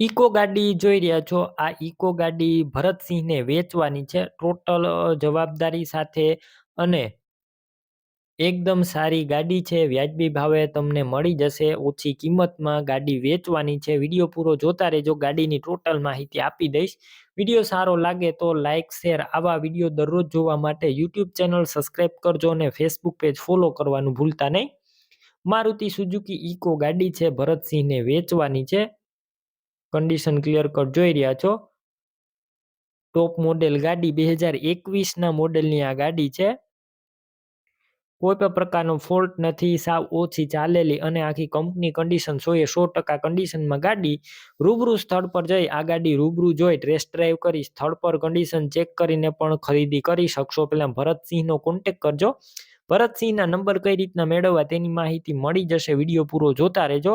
Eco ગાડી જોઈ રહ્યા છો. આ ઇકો ગાડી ભરતસિંહને વેચવાની છે. ટોટલ જવાબદારી સાથે અને એકદમ સારી ગાડી છે. વ્યાજબી ભાવે તમને મળી જશે. ઓછી કિંમતમાં ગાડી વેચવાની છે. વીડિયો પૂરો જોતા રહેજો. ગાડીની ટોટલ માહિતી આપી દઈશ. વીડિયો સારો લાગે તો લાઇક શેર આવા વીડિયો દરરોજ જોવા માટે યુટ્યુબ ચેનલ સબસ્ક્રાઈબ કરજો અને ફેસબુક પેજ ફોલો કરવાનું ભૂલતા નહીં. મારુતિ સુઝુકી ઇકો ગાડી છે. ભરતસિંહને વેચવાની છે. કન્ડિશન ક્લિયર કટ જોઈ રહ્યા છો? ટોપ મોડેલ ગાડી બે હજાર એકવીસના મોડેલની આ ગાડી છે. કોઈ પણ પ્રકારનો ફોલ્ટ નથી, સાવ ઓછી ચાલેલી અને આખી કંપની કન્ડિશન સોએ સો ટકા કન્ડિશનમાં ગાડી રૂબરૂ સ્થળ પર જઈ, આ ગાડી રૂબરૂ જોઈ ટેસ્ટ ડ્રાઈવ કરી, સ્થળ પર કન્ડિશન ચેક કરીને પણ ખરીદી કરી શકશો. પહેલાં ભરતસિંહનો કોન્ટેક કરજો. ભરતસિંહના નંબર કઈ રીતના મેળવવા તેની માહિતી મળી જશે, વીડિયો પૂરો જોતા રહેજો.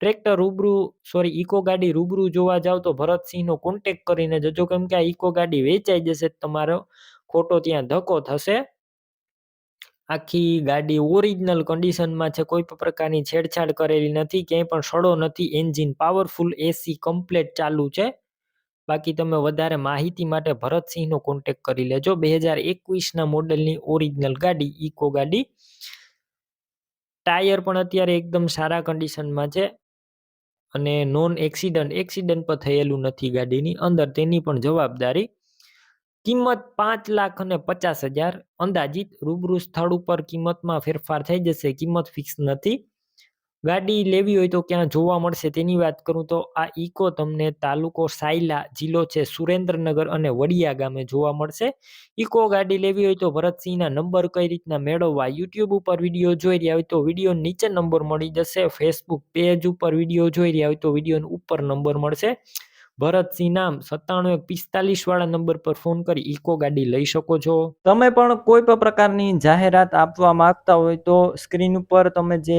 ટ્રેક્ટર રૂબરૂ સોરી ઇકો ગાડી રૂબરૂ જોવા જાવ તો ભરતસિંહનો કોન્ટેક કરીને જજો, કેમ કે આ ઇકો ગાડી વેચાઈ જશે તમારો. ખોટો ત્યાં ધક્કો થશે. આખી ગાડી ઓરિજિનલ કન્ડિશનમાં છે, કોઈ પણ પ્રકારની છેડછાડ કરેલી નથી, ક્યાંય પણ સડો નથી એન્જિન પાવરફુલ એસી કમ્પ્લેટ ચાલુ છે. બાકી તમે વધારે માહિતી માટે ભરતસિંહનો કોન્ટેક કરી લેજો. બે હજાર એકવીસના મોડેલની ઓરિજિનલ ગાડી, ઇકો ગાડી. ટાયર પણ અત્યારે એકદમ સારા કન્ડિશનમાં છે. અને નોન એક્સિડન્ટ એક્સિડન્ટ પર થયેલું નથી ગાડીની. અંદર તેની પણ જવાબદારી કિંમત પાંચ લાખ અને પચાસ હજાર. અંદાજિત રૂબરૂ સ્થળ ઉપર કિંમતમાં ફેરફાર થઈ જશે. કિંમત ફિક્સ નથી. ગાડી લેવી હોય તો ક્યાં જોવા મળશે. તેની વાત કરું તો આ ઇકો તમને તાલુકો સાયલા જિલ્લો છે, સુરેન્દ્રનગર અને વડિયા ગામે જોવા મળશે. ઇકો ગાડી લેવી હોય તો ભરતસિંહના નંબર કઈ રીતના મેળવવા યુટ્યુબ ઉપર વીડિયો જોઈ રહ્યા હોય તો વીડિયો નીચે નંબર મળી જશે. ફેસબુક પેજ ઉપર વીડિયો જોઈ રહ્યા હોય તો વીડિયો ઉપર નંબર મળશે. ભરતસિંહ નામ સત્તાણું એક પિસ્તાલીસ વાળા નંબર પર ફોન કરી ઇકો ગાડી લઈ શકો છો. તમે પણ કોઈ પણ પ્રકારની જાહેરાત આપવા માંગતા હોય તો સ્ક્રીન ઉપર તમે જે